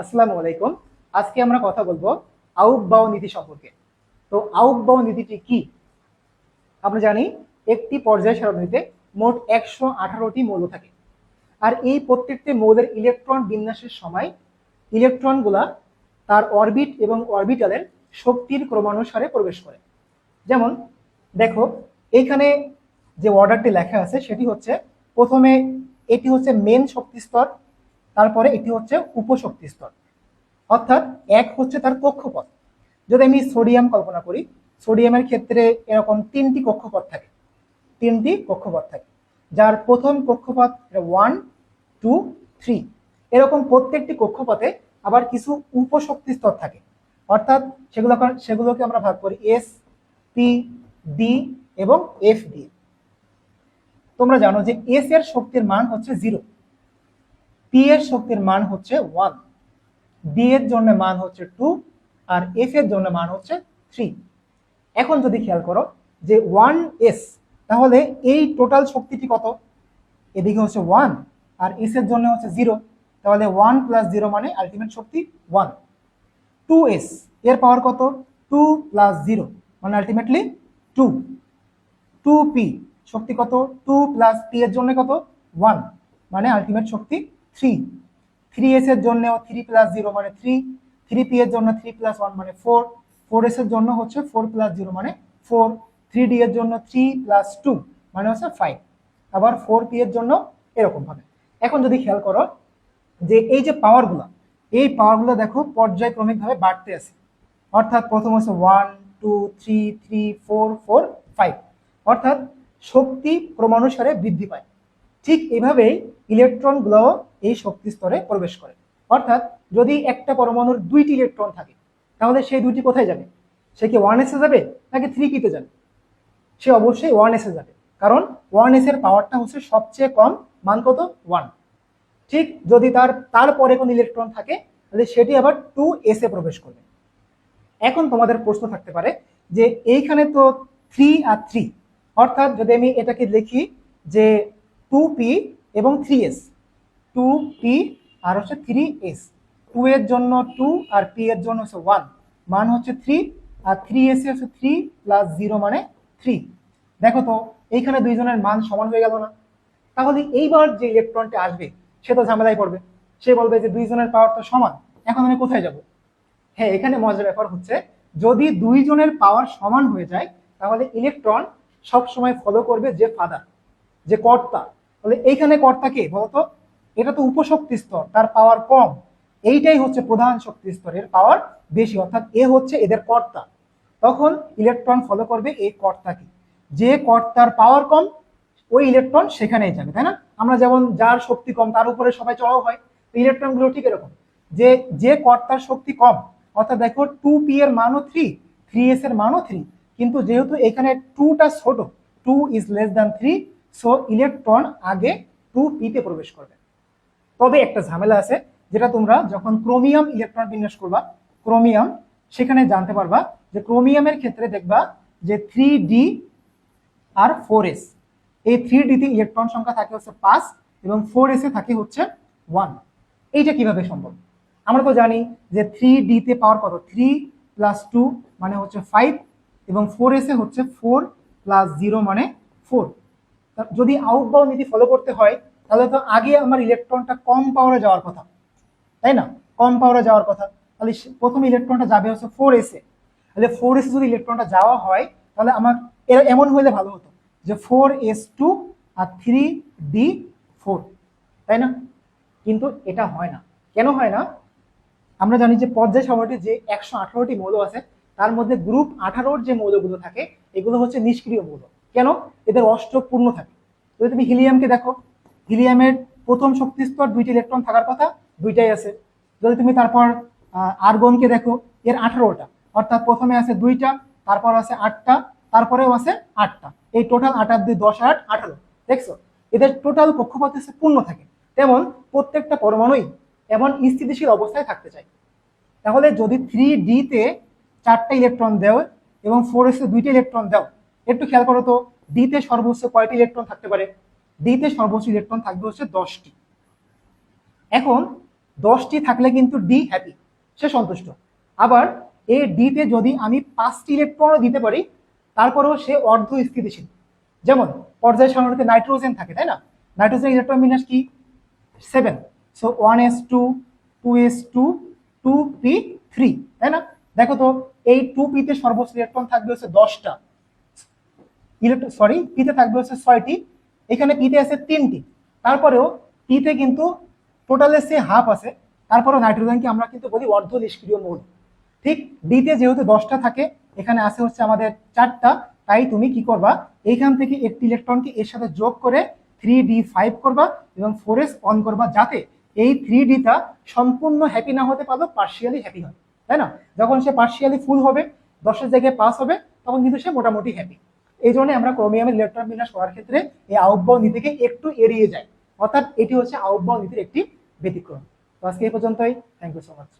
আসসালামু আলাইকুম। আজকে আমরা কথা বলব আউক বাও নীতি সম্পর্কে। তো আউক বাও নীতিটি কি? আমরা জানি একটি পর্যায় সারণীতে মোট একশো আঠারোটি মৌল থাকে। আর এই প্রত্যেকটি মৌলের ইলেকট্রন বিন্যাসের সময় ইলেকট্রনগুলা তার অরবিট এবং অরবিটালের শক্তির ক্রমানুসারে প্রবেশ করে। যেমন, দেখো এইখানে যে অর্ডারটি লেখা আছে সেটি হচ্ছে, প্রথমে এটি হচ্ছে মেন শক্তি স্তর তারপরে এটি হচ্ছে উপশক্তি স্তর। অর্থাৎ এক হচ্ছে তার কক্ষপথ। যদি আমি সোডিয়াম কল্পনা করি, সোডিয়ামের ক্ষেত্রে এরকম তিনটি কক্ষপথ থাকে। তিনটি কক্ষপথ থাকে। যার প্রথম কক্ষপথ ওয়ান টু থ্রি এরকম প্রত্যেকটি কক্ষপথে আবার কিছু উপশক্তি স্তর থাকে। অর্থাৎ সেগুলো সেগুলোকে আমরা ভাগ করি এস পি ডি এবং এফ ডি তোমরা জানো যে এস এর শক্তির মান হচ্ছে জিরো পি এর শক্তির মান হচ্ছে ওয়ান ডি এর জন্য মান হচ্ছে টু আর এফ এর জন্য মান হচ্ছে থ্রি এখন যদি খেয়াল করো যে ওয়ান এস তাহলে এই টোটাল শক্তিটি কত? এদিকে হচ্ছে ওয়ান আর এস এর জন্য হচ্ছে জিরো তাহলে ওয়ান প্লাস জিরো মানে আলটিমেট শক্তি ওয়ান টু এস এর পাওয়ার কত? টু প্লাস জিরো মানে আলটিমেটলি টু টু পি শক্তি কত? টু প্লাস পি এর জন্য কত? ওয়ান মানে আলটিমেট শক্তি থ্রি থ্রি এস এর জন্য থ্রি প্লাস জিরো মানে থ্রি থ্রি পি এর জন্য থ্রি প্লাস ওয়ান মানে ফোর ফোর এস এর জন্য হচ্ছে ফোর প্লাস জিরো মানে ফোর থ্রি ডি এর জন্য থ্রি প্লাস টু মানে হচ্ছে ফাইভ আবার ফোর পি এর জন্য এরকম ভাবে এখন যদি খেয়াল করো যে এই যে পাওয়ারগুলো এই পাওয়ারগুলো দেখো পর্যায়ক্রমিকভাবে বাড়তে আছে। অর্থাৎ প্রথম হচ্ছে one two three three four four five অর্থাৎ শক্তি ক্রমানুসারে বৃদ্ধি পায়। ঠিক এভাবেই ইলেকট্রনগুলো এই শক্তি স্তরে প্রবেশ করে। অর্থাৎ যদি একটা পরমাণুর দুইটি ইলেকট্রন থাকে, তাহলে সেই দুইটি কোথায় যাবে? সে কি ওয়ান এসে যাবে নাকি থ্রি পিতে যাবে? সে অবশ্যই ওয়ান এসে যাবে। কারণ ওয়ান এস এর পাওয়ারটা হচ্ছে সবচেয়ে কম, মান কত? ওয়ান ঠিক যদি তার তারপরে কোনো ইলেকট্রন থাকে, তাহলে সেটি আবার টু এসে প্রবেশ করবে। এখন তোমাদের প্রশ্ন থাকতে পারে যে এইখানে তো থ্রি আর থ্রি অর্থাৎ যদি আমি এটাকে লিখি যে টু পি এবং থ্রি এস টু পি আর হচ্ছে থ্রি এস টু এর জন্য টু আর পি এর জন্য হচ্ছে ওয়ান মান হচ্ছে থ্রি আর থ্রি এস হচ্ছে থ্রি প্লাস জিরো মানে থ্রি দেখো তো, এইখানে দুইজনের মান সমান হয়ে গেল না। তাহলে এইবার যে ইলেকট্রনটা আসবে, সে তো ঝামেলায় পড়বে। সে বলবে যে দুইজনের পাওয়ার তো সমান, এখন আমি কোথায় যাব? হ্যাঁ এখানে মজার ব্যাপার হচ্ছে, যদি দুইজনের পাওয়ার সমান হয়ে যায়, তাহলে ইলেকট্রন সব সময় ফলো করবে যে ফাদার যে কর্তা। তাহলে এইখানে কর্তা কে? বলতো, এটা তো উপশক্তি স্তর, তার পাওয়ার কম। এইটাই হচ্ছে প্রধান শক্তি স্তরের পাওয়ার বেশি, অর্থাৎ এ হচ্ছে এদের কর্তা। তখন ইলেকট্রন ফলো করবে এই কর্তাকে যে কর্তার পাওয়ার কম, ওই ইলেকট্রন সেখানেই যাবে, তাই না? আমরা যেমন যার শক্তি কম, তার উপরে সবাই চড়াও হয় ইলেকট্রনগুলো ঠিক এরকম। যে যে কর্তার শক্তি কম, অর্থাৎ দেখো টু পি এর মানও থ্রি থ্রি এস এর মানও থ্রি কিন্তু যেহেতু এখানে টুটা ছোট two is less than three so electron আগে টু পিতে প্রবেশ করবে। তবে একটা ঝামেলা আছে, যেটা তোমরা যখন ক্রোমিয়াম ইলেকট্রন বিন্যাস করবা ক্রোমিয়াম সেখানে জানতে পারবা যে ক্রোমিয়ামের ক্ষেত্রে দেখবা যে থ্রি ডি আর ফোর এস এই থ্রি ডিতে ইলেকট্রন সংখ্যা থাকে হচ্ছে পাঁচ এবং ফোর এসে থাকে হচ্ছে ওয়ান এইটা কীভাবে সম্ভব? আমরা তো জানি যে থ্রি ডিতে পাওয়ার কত? থ্রি প্লাস টু মানে হচ্ছে ফাইভ এবং ফোর এসে হচ্ছে ফোর প্লাস জিরো মানে ফোর যদি আউটবাউ নীতি ফলো করতে হয়, তাহলে তো আগে আমার ইলেকট্রনটা কম পাওয়ারে যাওয়ার কথা, তাই না? কম পাওয়ারে যাওয়ার কথা। তাহলে প্রথম ইলেকট্রনটা যাবে হচ্ছে ফোর এসে তাহলে ফোর এসে যদি ইলেকট্রনটা যাওয়া হয়, তাহলে আমার এ- এমন হইলে ভালো হতো যে ফোর এস টু আর থ্রি ডি ফোর তাই না? কিন্তু এটা হয় না। কেন হয় না? আমরা জানি যে পর্যায় সারণীতে যে একশো আঠারোটি মৌল আছে, তার মধ্যে গ্রুপ আঠারোর যে মৌলগুলো থাকে, এগুলো হচ্ছে নিষ্ক্রিয় মৌল। কেন? এদের অষ্টক পূর্ণ থাকে। যদি তুমি হিলিয়ামকে দেখো, হিলিয়ামের প্রথম শক্তি স্তর দুইটি ইলেকট্রন থাকার কথা, দুইটাই আছে। যদি তুমি তারপর আর্গনকে দেখো, এর আঠারোটা, অর্থাৎ প্রথমে আছে দুইটা, তারপর আছে আটটা, তারপরেও আছে আটটা। এই টোটাল আট আর দুই দশ আট আঠারো। দেখছ? এদের টোটাল কক্ষপথ হচ্ছে পূর্ণ থাকে। তেমন প্রত্যেকটা পরমাণুই এমন স্থিতিশীল অবস্থায় থাকতে চায়। তাহলে যদি থ্রি ডিতে চারটা ইলেকট্রন দেও এবং ফোর এসে দুইটা ইলেকট্রন দাও একটু খেয়াল করো তো ডিতে সর্বোচ্চ কয়টি ইলেকট্রন থাকতে পারে? ডিতে সর্বোচ্চ ইলেকট্রন থাকবে হচ্ছে দশটি। এখন দশটি থাকলে কিন্তু ডি হ্যাপি সে সন্তুষ্ট। আবার এ ডিতে যদি আমি পাঁচটি ইলেকট্রনও দিতে পারি, তারপরেও সে অর্ধ স্থিতিশীল যেমন, পর্যায় সারণীতে নাইট্রোজেন থাকে, তাই না? নাইট্রোজেন ইলেকট্রন বিন্যাস কি? Seven so one S two two S two two P three তাই না? দেখো তো, এই টু পিতে সর্বোচ্চ ইলেকট্রন থাকবে হচ্ছে দশটা। ইলেকট্রন সরি পিতে থাকবে হচ্ছে ছয়টি, এখানে পিতে আছে তিনটি। তারপরেও পিতে কিন্তু টোটালে সে হাফ আছে, তারপরেও নাইট্রোজেনকে আমরা কিন্তু বলি অর্ধ নিষ্ক্রিয় মৌল। ঠিক ডিতে যেহেতু দশটা থাকে, এখানে আছে হচ্ছে আমাদের চারটা, তাই তুমি কি করবা, এইখান থেকে একটি ইলেকট্রনকে এর সাথে যোগ করে থ্রি ডি ফাইভ করবা এবং ফোর এস অন করবা, যাতে এই থ্রি ডিটা সম্পূর্ণ হ্যাপি না হতে পারবে পার্শিয়ালি হ্যাপি হয়। তাই না? যখন সে পার্শিয়ালি ফুল হবে, দশের জায়গায় পাস হবে, তখন কিন্তু সে মোটামুটি হ্যাপি এই জন্য আমরা ক্রোমিয়ামের ইলেকট্রন বিন্যাস করার ক্ষেত্রে এই আউটবাউ নীতিকে একটু এড়িয়ে যাই। অর্থাৎ এটি হচ্ছে আউটবাউ নীতির একটি ব্যতিক্রম। তো আজকে এই পর্যন্তই। Thank you so much